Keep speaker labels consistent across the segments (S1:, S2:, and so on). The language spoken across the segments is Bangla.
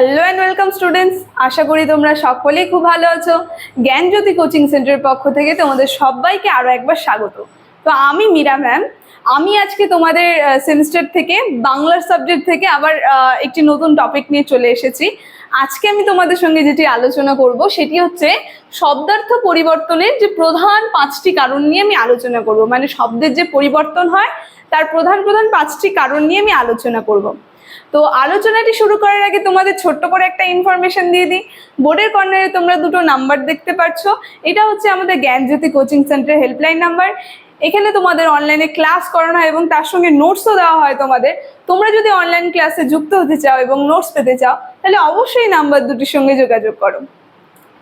S1: হ্যালো অ্যান্ড ওয়েলকাম স্টুডেন্টস আশা করি তোমরা সকলেই খুব ভালো আছো। জ্ঞানজ্যোতি কোচিং সেন্টারের পক্ষ থেকে তোমাদের সবাইকে আরও একবার স্বাগত। তো আমি মীরা ম্যাম আমি আজকে তোমাদের সেমিস্টার থেকে, বাংলার সাবজেক্ট থেকে আবার একটি নতুন টপিক নিয়ে চলে এসেছি। আজকে আমি তোমাদের সঙ্গে যেটি আলোচনা করব, সেটি হচ্ছে শব্দার্থ পরিবর্তনের যে প্রধান পাঁচটি কারণ নিয়ে আমি আলোচনা করব। মানে শব্দের যে পরিবর্তন হয়, তার প্রধান প্রধান পাঁচটি কারণ নিয়ে আমি আলোচনা করব। তো আলোচনাটি শুরু করার আগে তোমাদের ছোট্ট করে একটা ইনফরমেশন দিয়ে দিই। বোর্ডের কর্নারে তোমরা দুটো নাম্বার দেখতে পাচ্ছ। এটা হচ্ছে আমাদের জ্ঞানজ্যোতি কোচিং সেন্টারের হেল্পলাইন নাম্বার এখানে তোমাদের অনলাইনে ক্লাস করানো হয় এবং তার সঙ্গে নোটসও দেওয়া হয় তোমাদের। তোমরা যদি অনলাইন ক্লাসে যুক্ত হতে চাও এবং নোটস পেতে চাও, তাহলে অবশ্যই নাম্বার দুটির সঙ্গে যোগাযোগ করো।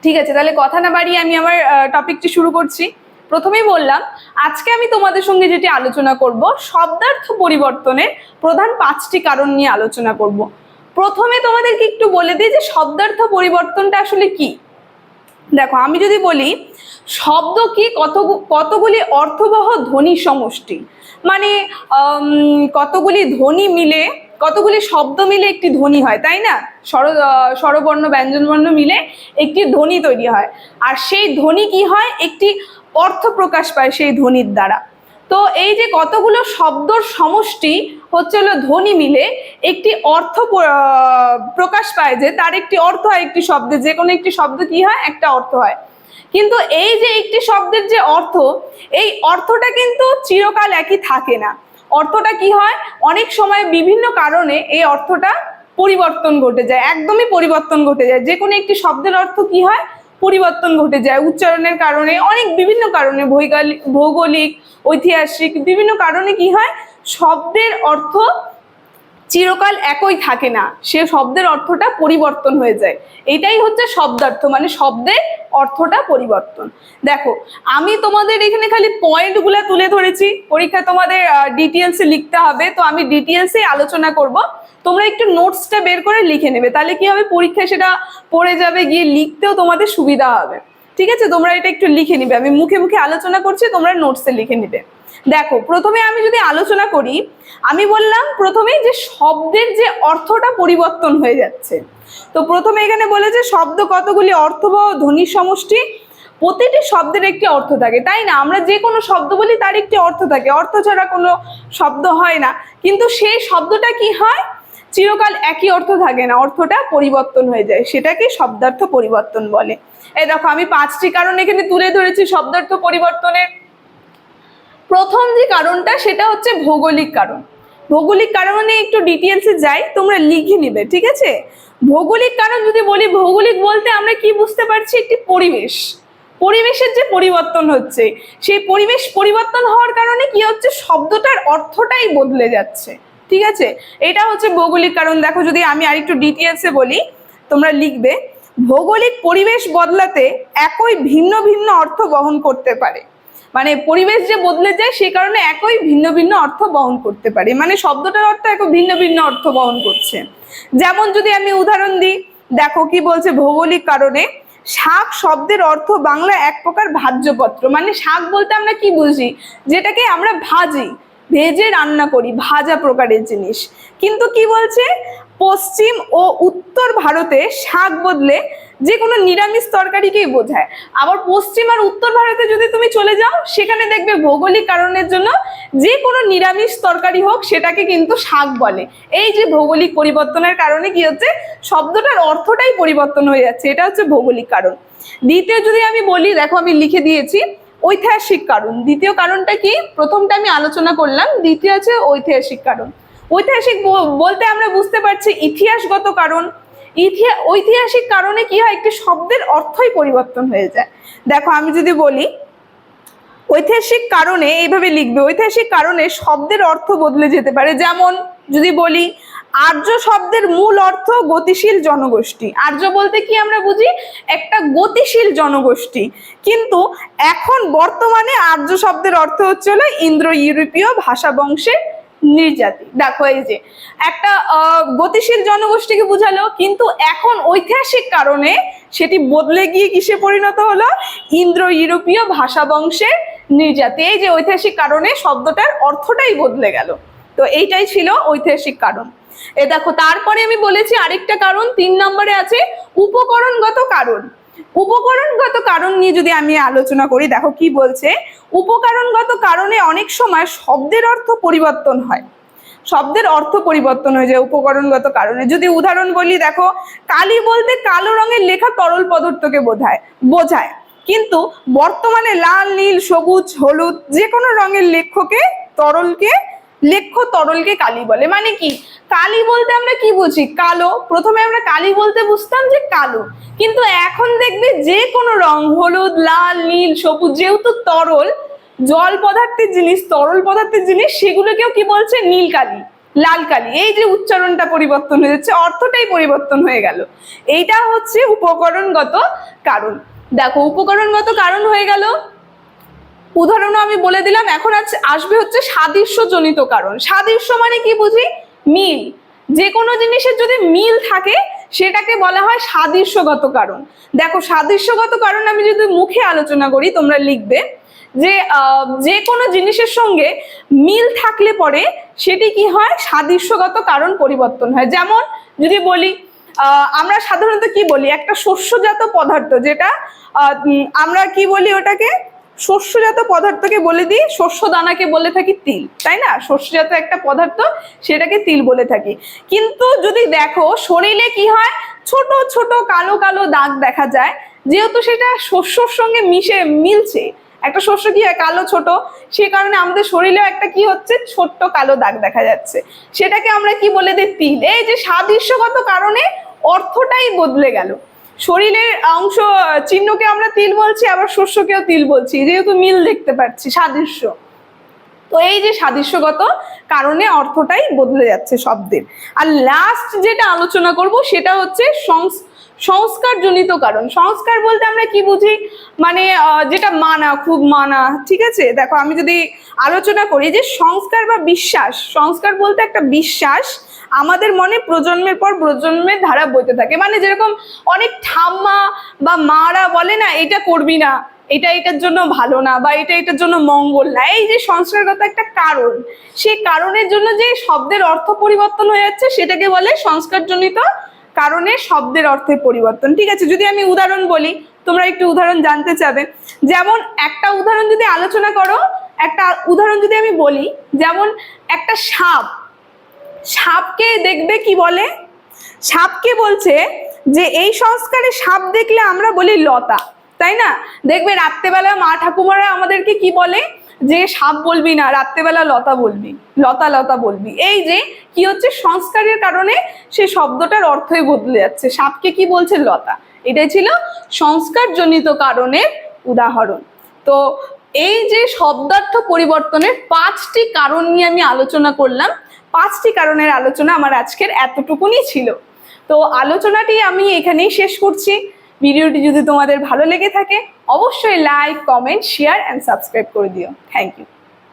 S1: ঠিক আছে, তাহলে কথা না বাড়িয়ে আমি আমার টপিকটি শুরু করছি। প্রথমেই বললাম, আজকে আমি তোমাদের সঙ্গে যেটি আলোচনা করব, শব্দার্থ পরিবর্তনের প্রধান পাঁচটি কারণ নিয়ে আলোচনা করব। প্রথমে তোমাদেরকে একটু বলে দিই যে শব্দার্থ পরিবর্তনটা আসলে কি। দেখো, আমি যদি বলি, শব্দ কি কত কতগুলি অর্থবহ ধ্বনি সমষ্টি? মানে কতগুলি ধ্বনি মিলে, কতগুলি শব্দ মিলে একটি ধ্বনি হয়, তাই না? স্বর স্বরবর্ণ, ব্যঞ্জনবর্ণ মিলে একটি ধ্বনি তৈরি হয়। আর সেই ধ্বনি কি হয়? একটি অর্থ প্রকাশ পায় সেই ধ্বনির দ্বারা। তো এই যে কতগুলো শব্দর সমষ্টি হচ্ছে হলো ধ্বনি মিলে, একটি অর্থ প্রকাশ পায় যে তার একটি অর্থ হয় একটি শব্দে, যে কোনো একটি শব্দ কি হয়? একটা অর্থ হয়। কিন্তু এই যে একটি শব্দের যে অর্থ, এই অর্থটা কিন্তু চিরকাল একই থাকে না। অর্থটা কি হয়? অনেক সময় বিভিন্ন কারণে এই অর্থটা পরিবর্তন ঘটে যায়, একদমই পরিবর্তন ঘটে যায়। যে কোনো একটি শব্দের অর্থ কি হয়? পরিবর্তন ঘটে যায়। উচ্চারণের কারণে, অনেক বিভিন্ন কারণে, ভৌগোলিক ঐতিহাসিক বিভিন্ন কারণে কি হয়? শব্দের অর্থ চিরকাল একই থাকে না। সে শব্দের অর্থটা পরিবর্তন হয়ে যায়। এটাই হচ্ছে শব্দার্থ মানে শব্দের অর্থটা পরিবর্তন। দেখো, আমি তোমাদের এখানে খালি পয়েন্টগুলো তুলে ধরেছি। পরীক্ষা তোমাদের ডিটেলসে লিখতে হবে। তো আমি ডিটেলসে আলোচনা করব। তোমরা একটু নোটসটা বের করে লিখে নেবে। তাহলে কি হবে? পরীক্ষায় সেটা পড়ে যাবে, গিয়ে লিখতেও তোমাদের সুবিধা হবে। ঠিক আছে? তোমরা এটা একটু লিখে নিবে। আমি মুখে মুখে আলোচনা করছি, তোমরা নোটসে লিখে নিবে। দেখো, প্রথমে আমি যদি আলোচনা করি, আমি বললাম প্রথমেই যে শব্দের যে অর্থটা পরিবর্তন হয়ে যাচ্ছে। তো প্রথমে এখানে বলে যে শব্দ কতগুলি অর্থ বা ধ্বনি সমষ্টি, প্রতিটি শব্দের একটি অর্থ থাকে। তাই না? আমরা যে কোনো শব্দ বলি তার একটি অর্থ থাকে। অর্থ ছাড়া কোনো শব্দ হয় না। কিন্তু সেই শব্দটা কি হয়? চিরকাল একই অর্থ থাকে না, অর্থটা পরিবর্তন হয়ে যায়। সেটাকে শব্দার্থ পরিবর্তন বলে। এই দেখো, আমি পাঁচটি কারণ এখানে তুলে ধরেছি শব্দার্থ পরিবর্তনের প্রথম যে কারণটা, সেটা হচ্ছে ভৌগোলিক কারণ। ভৌগোলিক কারণে একটু ডিটেলসে যাই, তোমরা লিখে নিবে, ঠিক আছে? ভৌগোলিক কারণ যদি বলি, ভৌগোলিক বলতে আমরা কি বুঝতে পারছি? একটি পরিবেশ। পরিবেশের যে পরিবর্তন হচ্ছে, সেই পরিবেশ পরিবর্তন হওয়ার কারণে কি হচ্ছে? শব্দটার অর্থটাই বদলে যাচ্ছে। ঠিক আছে? এটা হচ্ছে ভৌগোলিক কারণ। দেখো যদি আমি আরেকটু ডিটেলসে বলি, তোমরা লিখবে, ভৌগোলিক পরিবেশ বদলাতে একই ভিন্ন ভিন্ন অর্থ বহন করতে পারে। মানে পরিবেশ যে বদলে যায় সেই কারণে একই ভিন্ন ভিন্ন অর্থ বহন করতে পারে। মানে শব্দটার অর্থ এক ভিন্ন ভিন্ন অর্থ বহন করছে। যেমন যদি আমি উদাহরণ দিই, দেখো কি বলছে ভৌগোলিক কারণে, শাক শব্দের অর্থ বাংলা এক প্রকার ভাজ্যপত্র। মানে শাক বলতে আমরা কি বুঝি? যেটাকে আমরা ভাজি। ভেজে রান্না করি, ভাজা প্রকারের জিনিস। কিন্তু কি বলছে? পশ্চিম ও উত্তর ভারতে শাক বদলে যে কোনো নিরামিষ তরকারিকেই বোঝায়। আবার পশ্চিম আর উত্তর ভারতে যদি তুমি চলে যাও, সেখানে দেখবে ভৌগোলিক কারণের জন্য যে কোনো নিরামিষ তরকারি হোক, সেটাকে কিন্তু শাক বলে। এই যে ভৌগোলিক পরিবর্তনের কারণে কি হচ্ছে? শব্দটার অর্থটাই পরিবর্তন হয়ে যাচ্ছে। এটা হচ্ছে ভৌগোলিক কারণ। দ্বিতীয় যদি আমি বলি, দেখো আমি লিখে দিয়েছি ঐতিহাসিক কারণ। দ্বিতীয় কারণটা কি? প্রথমটা আমি আলোচনা করলাম, দ্বিতীয় আছে ঐতিহাসিক কারণ। ঐতিহাসিক বলতে আমরা বুঝতে পারছি ইতিহাসগত কারণ। ঐতিহাসিক কারণে কি হয়? একটি শব্দের অর্থই পরিবর্তন হয়ে যায়। দেখো, আমি যদি বলি, ঐতিহাসিক কারণে এইভাবে লিখবে, ঐতিহাসিক কারণে শব্দের অর্থ বদলে যেতে পারে। যেমন যদি বলি আর্য শব্দের মূল অর্থ গতিশীল জনগোষ্ঠী। আর্য বলতে কি আমরা বুঝি? একটা গতিশীল জনগোষ্ঠী। কিন্তু এখন বর্তমানে আর্য শব্দের অর্থ হচ্ছে হলো ইন্দ্র ইউরোপীয় ভাষা বংশের নির্যাতি। দেখো এই যে, একটা গতিশীল জনগোষ্ঠীকে বুঝালো, কিন্তু এখন ঐতিহাসিক কারণে সেটি বদলে গিয়ে কিসে পরিণত হলো? ইন্দ্র ইউরোপীয় ভাষা বংশের নির্যাতি। এই যে ঐতিহাসিক কারণে শব্দটার অর্থটাই বদলে গেল। তো এইটাই ছিল ঐতিহাসিক কারণ। এ দেখো, তারপরে আমি বলেছি আরেকটা কারণ, তিন নম্বরে আছে উপকরণগত কারণ। উপকরণগত কারণ নিয়ে যদি আমি আলোচনা করি, দেখো কি বলছে, উপকরণগত কারণে অনেক সময় শব্দের অর্থ পরিবর্তন হয়। শব্দের অর্থ পরিবর্তন হয়ে যায় উপকরণগত কারণে। যদি উদাহরণ বলি, দেখো, কালি বলতে কালো রঙের লেখা তরল পদার্থকে বোঝায় বোঝায়। কিন্তু বর্তমানে লাল, নীল, সবুজ, হলুদ যে কোনো রঙের লেখ্যকে তরলকে লেখ্য তরলকে কালি বলে। মানে কি? কালি বলতে আমরা কি বুঝি? কালো। প্রথমে আমরা কালি বলতে বুঝতাম যে কালো। কিন্তু এখন দেখবে যে কোনো রং, হলুদ, লাল, নীল, সবুজ, যেহেতু তরল, জল পদার্থের জিনিস, তরল পদার্থের জিনিস, সেগুলোকেও কি বলছে? নীল কালি, লাল কালি। এই যে উচ্চারণটা পরিবর্তন হয়ে যাচ্ছে, অর্থটাই পরিবর্তন হয়ে গেল। এইটা হচ্ছে উপকরণগত কারণ। দেখো, উপকরণগত কারণ হয়ে গেল উদাহরণও আমি বলে দিলাম, এখন আসবে হচ্ছে সাদৃশ্যজনিত কারণ। সাদৃশ্য মানে কি বুঝি? মিল। যে কোনো জিনিসের যদি মিল থাকে, সেটাকে বলা হয় সাদৃশ্যগত কারণ। দেখো, সাদৃশ্যগত কারণ আমি যদি মুখে আলোচনা করি, তোমরা লিখবে যে যে কোনো জিনিসের সঙ্গে মিল থাকলে পরে সেটি কি হয়? সাদৃশ্যগত কারণ পরিবর্তন হয়। যেমন, যদি বলি আমরা সাধারণত কি বলি? একটা শস্যজাত পদার্থ যেটা আমরা কি বলি ওটাকে? শস্যজাত পদার্থকে বলে দিই শস্য দানাকে বলে থাকি তিল, তাই না? শস্যজাত একটা পদার্থ, সেটাকে তিল বলে থাকি। কিন্তু যদি দেখো, শরীরে কি হয়? ছোট ছোট, কালো কালো দাগ দেখা যায়, যেহেতু সেটা শস্যর সঙ্গে মিশে, মিলছে। একটা শস্য কি হয়? কালো, ছোট। সে কারণে আমাদের শরীরেও একটা কি হচ্ছে? ছোট্ট, কালো দাগ দেখা যাচ্ছে। সেটাকে আমরা কি বলে দিই? তিল। এই যে সাদৃশ্যগত কারণে অর্থটাই বদলে গেল। শরীরের অংশ, চিহ্নকে আমরা তিল বলছি, আবার শস্যকেও তিল বলছি। যেহেতু মিল দেখতে পাচ্ছি, সাদৃশ্য। তো এই যে সাদৃশ্যগত কারণে অর্থটাই বদলে যাচ্ছে শব্দের। আর লাস্ট যেটা আলোচনা করব, সেটা হচ্ছে সংস- সংস্কারজনিত কারণ। সংস্কার বলতে আমরা কি বুঝি? মানে যেটা মানা, খুব মানা, ঠিক আছে? দেখো, আমি যদি আলোচনা করি যে সংস্কার বা বিশ্বাস, সংস্কার বলতে একটা বিশ্বাস আমাদের মনে প্রজন্মের পর প্রজন্মের ধারা বইতে থাকে। মানে যেরকম অনেক ঠাম্মা বা মারা বলে না, এটা করবি না, এটা এটার জন্য ভালো না বা এটা এটার জন্য মঙ্গল না। এই যে সংস্কারগত একটা কারণ, সেই কারণের জন্য যে শব্দের অর্থ পরিবর্তন হয়ে যাচ্ছে, সেটাকে বলে সংস্কারজনিত কারণে শব্দের অর্থের পরিবর্তন। ঠিক আছে, যদি আমি উদাহরণ বলি, তোমরা একটু উদাহরণ জানতে চাবে। যেমন একটা উদাহরণ যদি আলোচনা করো, একটা উদাহরণ যদি আমি বলি, যেমন একটা সাপ সাপকে দেখবে কি বলে? সাপকে বলছে যে, এই সংস্কারে সাপ দেখলে আমরা বলি লতা। তাই না? দেখবে রাত্রেবেলা মা ঠাকুমারা আমাদেরকে কি বলে? যে, সাপ বলবি না, রাত্রেবেলা লতা বলবি, লতা লতা বলবি। এই যে, কি হচ্ছে? সংস্কারের কারণে সে শব্দটার অর্থই বদলে যাচ্ছে। সাপকে কি বলছে? লতা। এটাই ছিল সংস্কারজনিত কারণের উদাহরণ। তো এই যে শব্দার্থ পরিবর্তনের পাঁচটি কারণ নিয়ে আমি আলোচনা করলাম পাঁচটি কারণের আলোচনা আমার আজকের এতটুকুনি ছিল। তো আলোচনাটি আমি এখানেই শেষ করছি। ভিডিওটি যদি তোমাদের ভালো লেগে থাকে, অবশ্যই like comment share and subscribe করে দিও। Thank you